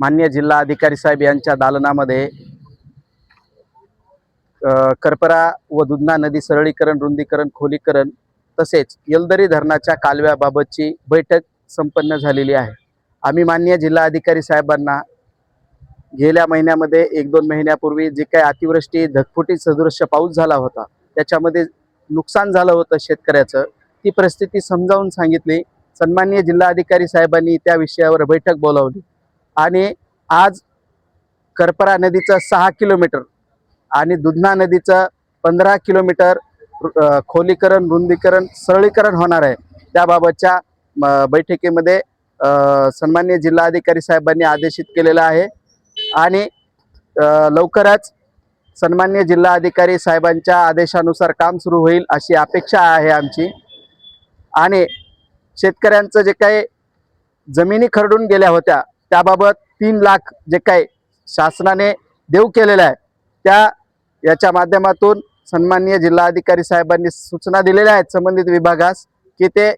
मान्य जिल्हा अधिकारी साहेब यांच्या दालनामध्ये करपरा व दुधना नदी सरळीकरण रुंदीकरण खोलीकरण तसेच येलदरी धरणाच्या कालव्याबाबतची बैठक संपन्न झालेली आहे. आम्ही मान्य जिल्हा अधिकारी साहेबांना गेल्या महिन्यामध्ये एक दोन महिन्यापूर्वी जे काही अतिवृष्टी धगफुटी सदृश्य पाऊस झाला होता त्याच्यामध्ये नुकसान झालं होतं शेतकऱ्याचं ती परिस्थिती समजावून सांगितली. सन्माननीय जिल्हाधिकारी साहेबांनी त्या विषयावर बैठक बोलावली. आणि आज करपरा नदीचं सहा किलोमीटर आणि दुधना नदीचं पंधरा किलोमीटर खोलीकरण रुंदीकरण सरळीकरण होणार आहे. त्याबाबतच्या म, बैठकीमध्ये सन्मान्य जिल्हाधिकारी साहेबांनी आदेशित केलेलं आहे. आणि लवकरच सन्मान्य जिल्हाधिकारी साहेबांच्या आदेशानुसार काम सुरू होईल अशी अपेक्षा आहे आमची. आणि शेतकऱ्यांचं जे काही जमिनी खरडून गेल्या होत्या त्याबाबत तीन लाख जे काही शासनाने देऊ केलेलं आहे त्या याच्या माध्यमातून सन्माननीय जिल्हाधिकारी साहेबांनी सूचना दिलेल्या आहेत संबंधित विभागास की ते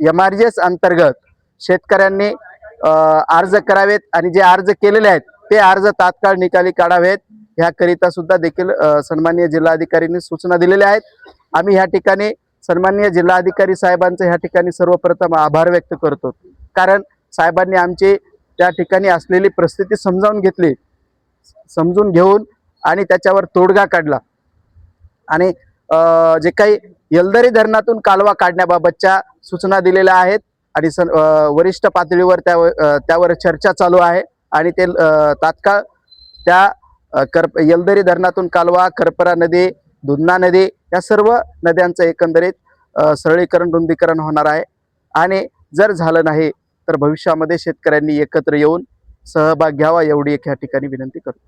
एम आर जी एस अंतर्गत शेतकऱ्यांनी अर्ज करावेत आणि जे अर्ज केलेले आहेत ते अर्ज तात्काळ निकाली काढावेत. ह्याकरिता सुद्धा देखील सन्माननीय जिल्हाधिकारींनी सूचना दिलेल्या आहेत. आम्ही ह्या ठिकाणी सन्माननीय जिल्हाधिकारी साहेबांचं ह्या ठिकाणी सर्वप्रथम आभार व्यक्त करतो. कारण साहेबांनी आमची त्या ठिकाणी असलेली परिस्थिती समजावून घेतली. समजून घेऊन आणि त्याच्यावर तोडगा काढला. आणि जे काही यलदरी धरणातून कालवा काढण्याबाबतच्या सूचना दिलेल्या आहेत आणि वरिष्ठ पातळीवर त्या त्यावर चर्चा चालू आहे आणि ते तात्काळ त्या करप यलदरी धरणातून कालवा करपरा नदी दुधना नदी या सर्व नद्यांचं एकंदरीत सरळीकरण रुंदीकरण होणार आहे. आणि जर झालं नाही तर भविष्यामध्ये शेतकऱ्यांनी एकत्र येऊन सहभाग घ्यावा एवढी एक ह्या ठिकाणी विनंती करतो.